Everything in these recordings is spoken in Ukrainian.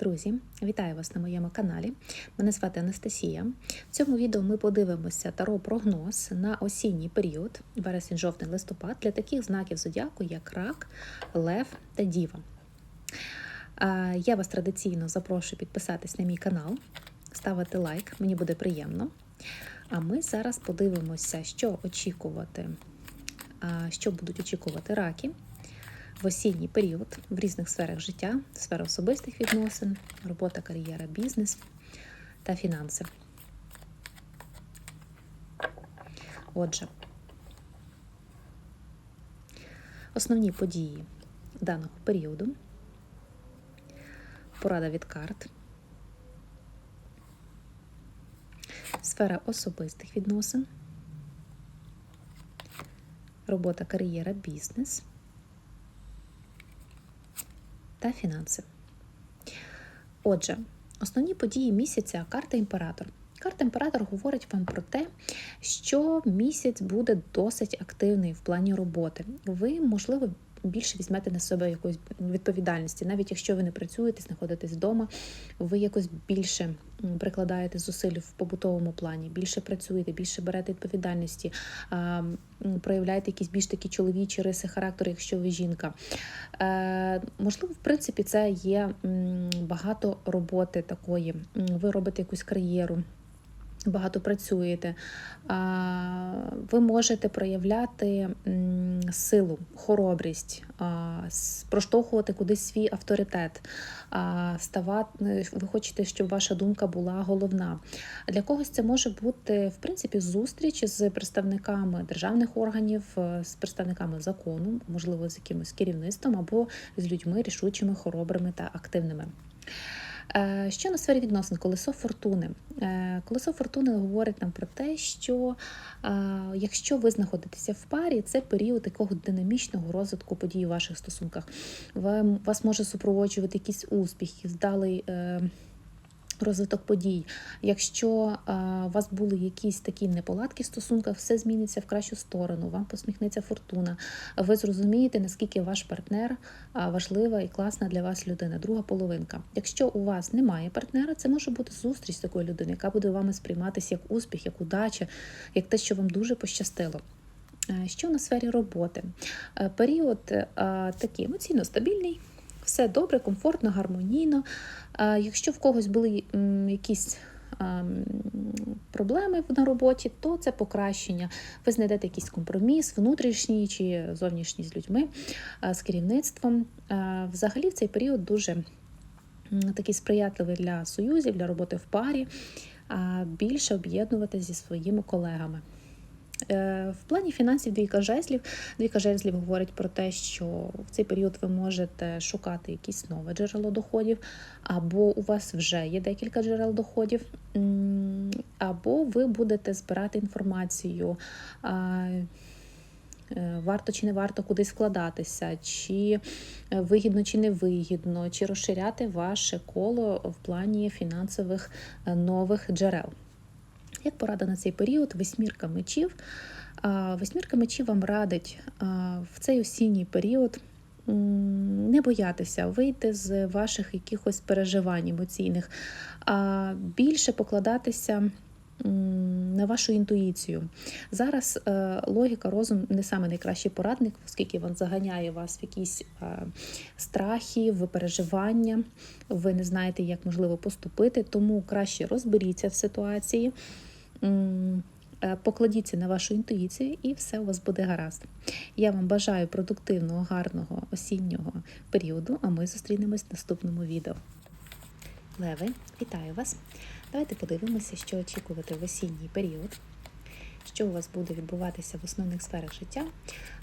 Друзі, вітаю вас на моєму каналі. Мене звати Анастасія. В цьому відео ми подивимося таро прогноз на осінній період, вересень, жовтень, листопад, для таких знаків зодіаку, як рак, лев та діва. Я вас традиційно запрошую підписатись на мій канал, ставити лайк, мені буде приємно. А ми зараз подивимося, що очікувати, що будуть очікувати раки в осінній період в різних сферах життя, сфера особистих відносин, робота, кар'єра, бізнес та фінанси. Отже, основні події даного періоду, порада від карт, сфера особистих відносин, робота, кар'єра, бізнес та фінанси. Отже, основні події місяця карта імператор. Карта імператор говорить вам про те, що місяць буде досить активний в плані роботи. Ви, можливо, більше візьмете на себе якоїсь відповідальності, навіть якщо ви не працюєте, знаходитесь вдома, ви якось більше прикладаєте зусиль в побутовому плані, більше працюєте, більше берете відповідальності, проявляєте якісь більш такі чоловічі риси характеру, якщо ви жінка. Е, можливо, в принципі, це є багато роботи такої. Ви робите якусь кар'єру багато працюєте, ви можете проявляти силу, хоробрість, проштовхувати кудись свій авторитет, ставати, ви хочете, щоб ваша думка була головна. Для когось це може бути, в принципі, зустріч з представниками державних органів, з представниками закону, можливо, з якимось керівництвом або з людьми рішучими, хоробрими та активними. Е, що на сфері відносин? Колесо фортуни. Е, колесо фортуни говорить нам про те, що е, якщо ви знаходитеся в парі, це період такого динамічного розвитку подій у ваших стосунках. Вас може супроводжувати якісь успіхи, вдалий розвиток подій. Якщо а, у вас були якісь такі неполадки в стосунках, все зміниться в кращу сторону, вам посміхнеться фортуна. Ви зрозумієте, наскільки ваш партнер важлива і класна для вас людина, друга половинка. Якщо у вас немає партнера, це може бути зустріч з такою людиною, яка буде вами сприйматися як успіх, як удача, як те, що вам дуже пощастило. Що на сфері роботи? Період такий емоційно стабільний, все добре, комфортно, гармонійно. Якщо в когось були якісь проблеми на роботі, то це покращення. Ви знайдете якийсь компроміс, внутрішній чи зовнішній з людьми, з керівництвом. Взагалі, в цей період дуже такий сприятливий для союзів, для роботи в парі, більше об'єднуватися зі своїми колегами. Е, в плані фінансів двійка жезлів. Двійка жезлів говорить про те, що в цей період ви можете шукати якісь нове джерело доходів, або у вас вже є декілька джерел доходів, або ви будете збирати інформацію. Е, варто чи не варто кудись вкладатися, чи вигідно чи не вигідно, чи розширяти ваше коло в плані фінансових е, нових джерел. Як порада на цей період, восьмірка мечів. Восьмірка мечів вам радить в цей осінній період не боятися вийти з ваших якихось переживань емоційних, а більше покладатися. На вашу інтуїцію. Зараз е, логіка, розум не саме найкращий порадник, оскільки він заганяє вас в якісь е, страхи, в переживання, ви не знаєте, як можливо поступити, тому краще розберіться в ситуації. Е, покладіться на вашу інтуїцію, і все у вас буде гаразд. Я вам бажаю продуктивного, гарного осіннього періоду, а ми зустрінемось в наступному відео. Леви, вітаю вас! Давайте подивимося, що очікувати в осінній період, що у вас буде відбуватися в основних сферах життя,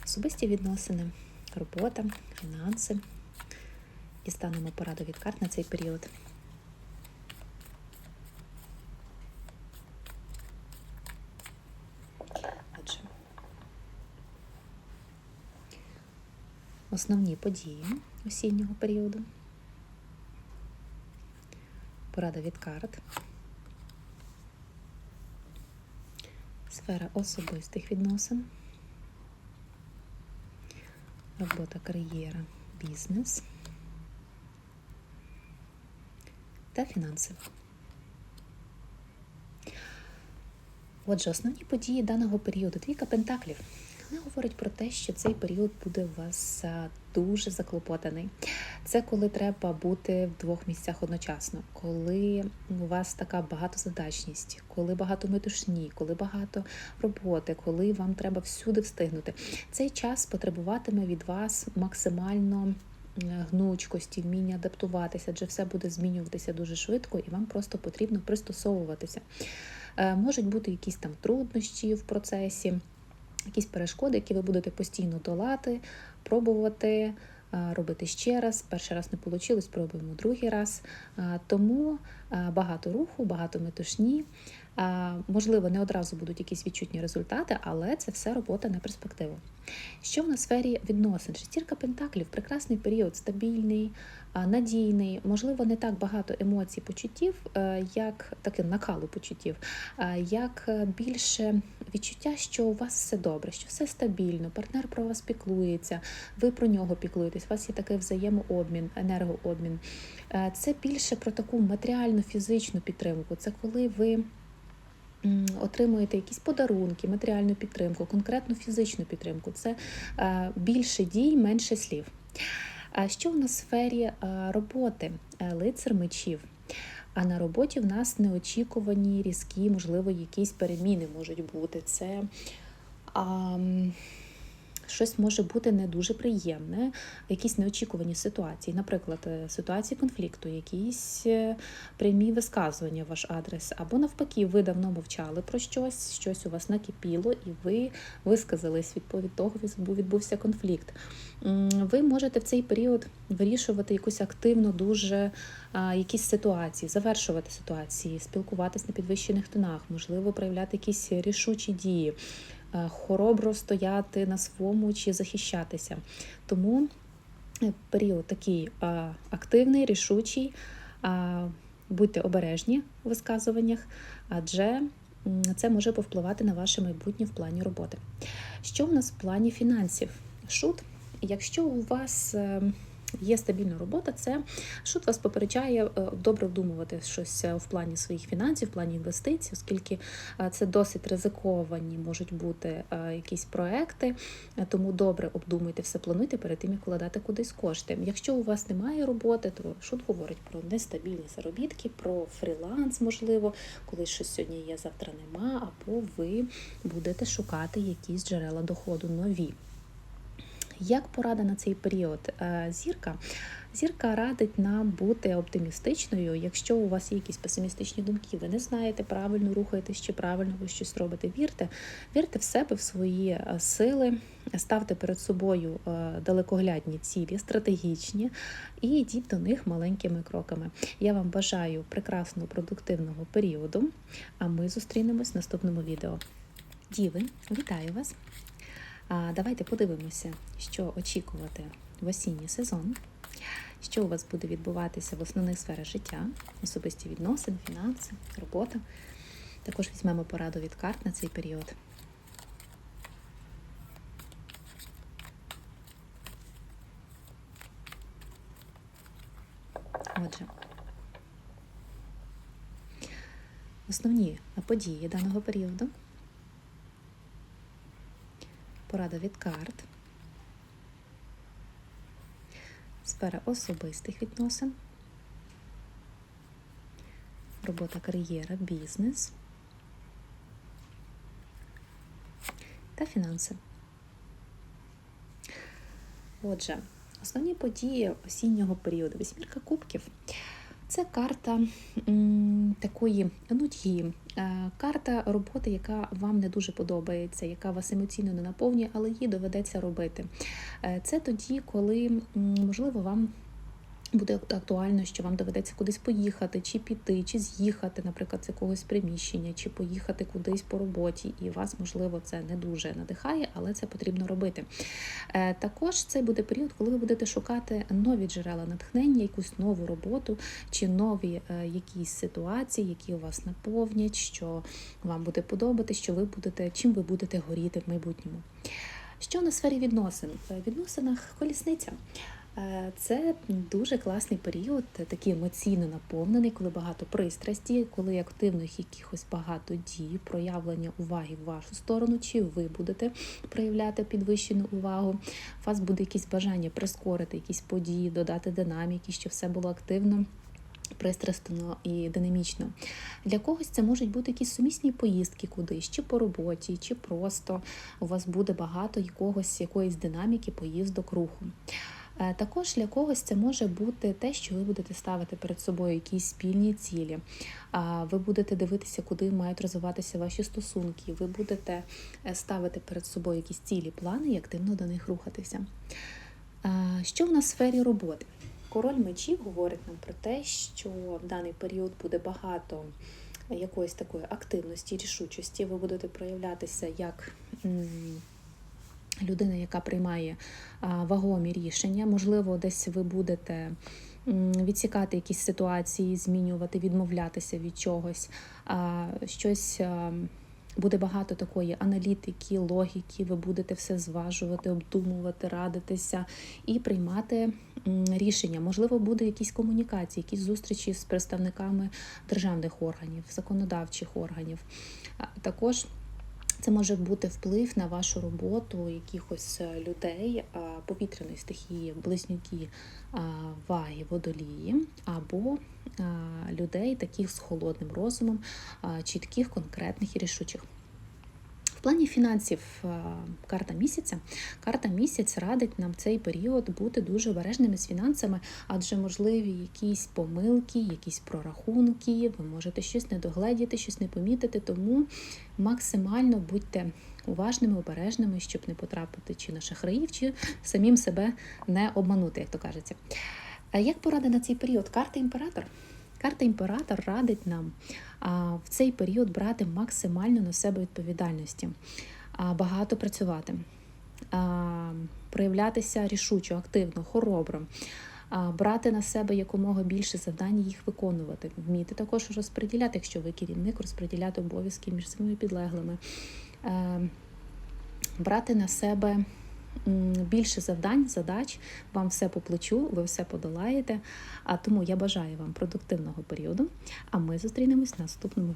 особисті відносини, робота, фінанси. Дістанемо пораду від карт на цей період. Основні події осіннього періоду, порада від карт, сфера особистих відносин, робота кар'єра, бізнес, та фінанси. Отже, основні події даного періоду. Двійка пентаклів. Вона говорить про те, що цей період буде у вас дуже заклопотаний. Це коли треба бути в двох місцях одночасно, коли у вас така багатозадачність, коли багато метушні, коли багато роботи, коли вам треба всюди встигнути. Цей час потребуватиме від вас максимально е, гнучкості, вміння адаптуватися, адже все буде змінюватися дуже швидко, і вам просто потрібно пристосовуватися. Е, Можуть бути якісь там труднощі в процесі, якісь перешкоди, які ви будете постійно долати, пробувати. е, Робити ще раз, перший раз не вийшло, спробуємо другий раз. Е, Тому е, багато руху, багато метушні. Е, Можливо, не одразу будуть якісь відчутні результати, але це все робота на перспективу. Що в на сфері відносин? Шестірка пентаклів прекрасний період, стабільний, надійний, можливо, не так багато емоцій, почуттів, е, як таке накалу почуттів, як е, більше відчуття, що у вас все добре, що все стабільно, партнер про вас піклується, ви про нього піклуєтесь, у вас є такий взаємообмін, енергообмін. Е, Це більше про таку матеріальну фізичну підтримку. Це коли ви. Отримуєте якісь подарунки, матеріальну підтримку, конкретну фізичну підтримку. Це е, більше дій, менше слів. Що в нас в сфері е, роботи? Е, Лицар мечів. А на роботі в нас неочікувані, різкі, можливо, якісь переміни можуть бути. Це а, щось може бути не дуже приємне, якісь неочікувані ситуації. Наприклад, е, ситуації конфлікту, якісь е, прямі висказування в ваш адрес, або навпаки, ви давно мовчали про щось, щось у вас накипіло, і ви висказались від того, відбувся конфлікт. Ви можете в цей період вирішувати якусь активно дуже якісь ситуації, завершувати ситуації, спілкуватись на підвищених тонах, можливо, проявляти якісь рішучі дії, хоробро стояти на своєму чи захищатися. Тому е, період такий активний, рішучий. Будьте обережні у висказуваннях, адже це може повпливати на ваше майбутнє в плані роботи. Що в нас в плані фінансів? Шут Якщо у вас е, є стабільна робота, це шут вас попереджає е, добре вдумувати щось е, в плані своїх фінансів, в плані інвестицій, оскільки е, це досить ризиковані можуть бути якісь проекти, тому добре обдумуйте все, плануйте перед тим, як вкладати кудись кошти. Якщо у вас немає роботи, то шут говорить про нестабільні заробітки, про фріланс, можливо, коли щось сьогодні є, завтра нема, або ви будете шукати якісь джерела доходу нові. Як порада на цей період? Е, Зірка. Зірка радить нам бути оптимістичною. Якщо у вас є якісь песимістичні думки, ви не знаєте, правильно рухаєтесь чи правильно ви щось робите. Вірте, вірте в себе, в свої е, сили, ставте перед собою е, далекоглядні цілі, стратегічні, і йдіть до них маленькими кроками. Я вам бажаю прекрасного продуктивного періоду. А ми зустрінемось в наступному відео. Діви, вітаю вас! А давайте подивимося, що очікувати в осінній сезон, що у вас буде відбуватися в основних сферах життя, особисті відносини, фінанси, робота. Також візьмемо пораду від карт на цей період. Отже, основні події даного періоду. Порада від карт. Сфера особистих відносин. Робота кар'єра, бізнес та фінанси. Отже, основні події осіннього періоду. Вісьмірка кубків. Це карта такої нудьги, е, карта роботи, яка вам не дуже подобається, яка вас емоційно не наповнює, але її доведеться робити. Е, Це тоді, коли, можливо, вам буде актуально, що вам доведеться кудись поїхати, чи піти, чи з'їхати, наприклад, з якогось приміщення, чи поїхати кудись по роботі, і вас, можливо, це не дуже надихає, але це потрібно робити. Е, Також це буде період, коли ви будете шукати нові джерела натхнення, якусь нову роботу, чи нові е, якісь ситуації, які у вас наповнять, що вам буде подобати, що ви будете, чим ви будете горіти в майбутньому. Що на сфері відносин? В відносинах колісниця. Е, Це дуже класний період, такий емоційно наповнений, коли багато пристрасті, коли активних якихось багато дій, проявлення уваги в вашу сторону, чи ви будете проявляти підвищену увагу. У вас буде якесь бажання прискорити якісь події, додати динаміки, щоб все було активно. Пристрасно і динамічно. Для когось це можуть бути якісь сумісні поїздки кудись, чи по роботі, чи просто у вас буде багато якогось якоїсь динаміки, поїздок, руху. Е, Також для когось це може бути те, що ви будете ставити перед собою якісь спільні цілі. Ви будете дивитися, куди мають розвиватися ваші стосунки. Ви будете е, ставити перед собою якісь цілі, плани і активно до них рухатися. Що в нас в сфері роботи? Король мечів говорить нам про те, що в даний період буде багато якоїсь такої активності, рішучості. Ви будете проявлятися як людина, яка приймає вагомі рішення. Можливо, десь ви будете відсікати якісь ситуації, змінювати, відмовлятися від чогось, щось. Буде багато такої аналітики, логіки, ви будете все зважувати, обдумувати, радитися і приймати рішення. Можливо, буде якісь комунікації, якісь зустрічі з представниками державних органів, законодавчих органів. Також це може бути вплив на вашу роботу якихось е, людей повітряної стихії, близнюки, ваги, водолії, або людей таких з холодним розумом, чітких, конкретних і рішучих. В плані фінансів карта місяця. Карта місяць радить нам цей період бути дуже обережними з фінансами, адже можливі якісь помилки, якісь прорахунки, ви можете щось не догледіти, щось не помітити, тому максимально будьте уважними, обережними, щоб не потрапити чи на шахраїв, чи самим себе не обманути, як то кажеться. Як порада на цей період? Карта імператор. Карта імператор радить нам в цей період брати максимально на себе відповідальності, багато працювати, проявлятися рішучо, активно, хоробро, брати на себе якомога більше завдань, і їх виконувати, вміти також розподіляти, якщо ви керівник, розподіляти обов'язки між своїми підлеглими, брати на себе більше завдань, задач, вам все по плечу, ви все подолаєте. А тому я бажаю вам продуктивного періоду. А ми зустрінемось в наступному відео.